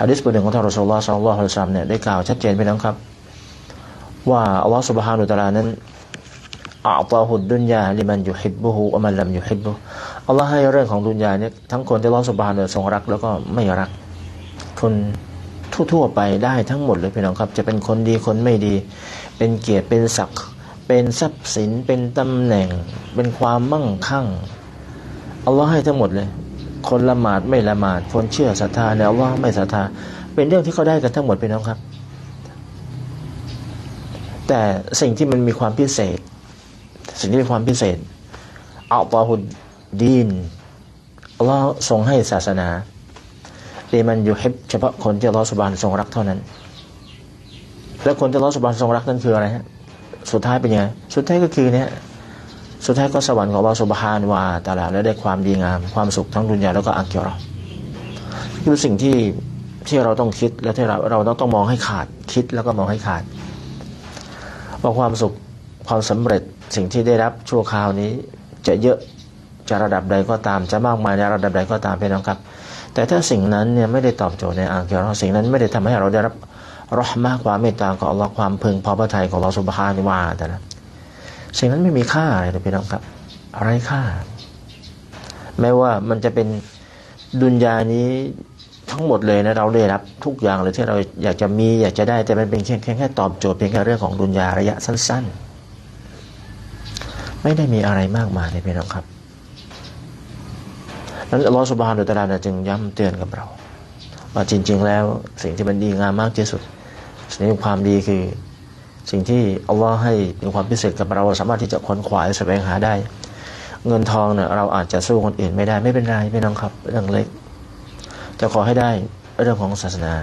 ฮะดิษบทหนึ่งของท่านรอสูลลอฮ์สัลลัลลฮุอะลิสัมเนี่ยได้กล่าวชัดเจนไปแล้วครับ ว่าอัลลอฮฺสุบฮานุตะลานั้นอัลลอฮุดุนยาลิมันอยู่ฮิบบุฮูอัมันลัมอยู่ฮิบบุอัลลอฮฺให้เรื่องของดุนยาเนี่ยทั้งคนที่อัลลอฮ์สุบฮานุทรงรักแล้วก็ไม่รัก คนทั่วๆไปได้ทั้งหมดเลยพี่น้องครับ จะเป็นคนดีคนไม่ดี เป็นเกียรติเป็นศักดิ์เป็นทรัพย์สินเป็นตำแหน่ง เป็นความมั่งคั่งอัลลอฮ์ให้ทั้งหมดเลย คนละหมาดไม่ละหมาดคนเชื่อศรัทธาในอัลลอฮ์ไม่ศรัทธา เป็นเรื่องที่เขาได้กันทั้งหมดพี่น้องครับ แต่สิ่งที่มันมีความพิเศษ สิ่งที่มีความพิเศษอัลลอฮุดดีนอัลลอฮ์ทรงให้ศาสนาดีมันอยู่ให้เฉพาะคนที่อัลลอฮ์สุบานทรงรักเท่านั้น แล้วคนที่อัลลอฮ์สุบานทรงรักนั้นคืออะไรฮะสุดท้ายเป็นยังไงสุดท้ายก็คือเนี่ย สุดท้ายก็สวรรค์ของอัลลอฮ์สุบฮานวาตาลาและได้ความดีงาม ความสุขทั้งดุนยาแล้วก็อักกิรอคือสิ่งที่ที่เราต้องคิดและที่เราเราต้องมองให้ขาดคิดแล้วก็มองให้ขาดว่าความสุขความสำเร็จสิ่งที่ได้รับชั่วคราวนี้ จะเยอะจะระดับใดก็ตาม จะมากมายในระดับใดก็ตามพี่น้องครับ แต่ถ้าสิ่งนั้นเนี่ยไม่ได้ตอบโจทย์ในอาเกียรอสิ่งนั้นไม่ได้ทำให้เราได้รับรอห์มากความเมตตาของอัลลอฮ์ความพึงพอพระทัยของอัลลอฮ์สุบฮานิวาแต่ละ สิ่งนั้นไม่มีค่าอะไรเลยพี่น้องครับอะไรค่า แม้ว่ามันจะเป็นดุนยานี้ทั้งหมดเลยนะเราได้รับทุกอย่างเลยที่เราอยากจะมีอยากจะได้แต่มันเป็นแค่แค่แค่ตอบโจทย์เพียงแค่เรื่องของดุนยาระยะสั้น ๆ ไม่ได้มีอะไรมากมายเลยพี่น้องครับนั้นอัลลอฮฺสุบฮานุตะลาจึงย้ำเตือนกับเราว่าจริง ๆ แล้วสิ่งที่มันดีงามมากที่สุดสิ่งที่ความดีคือ สิ่งที่อัลลอฮ์ให้เป็นความพิเศษกับเราสามารถที่จะค้นขวายแสวงหาได้ เงินทองเนี่ยเราอาจจะสู้คนอื่นไม่ได้ไม่เป็นไรไม่น้องครับเรื่องเล็ก จะขอให้ได้เรื่องของศาสนา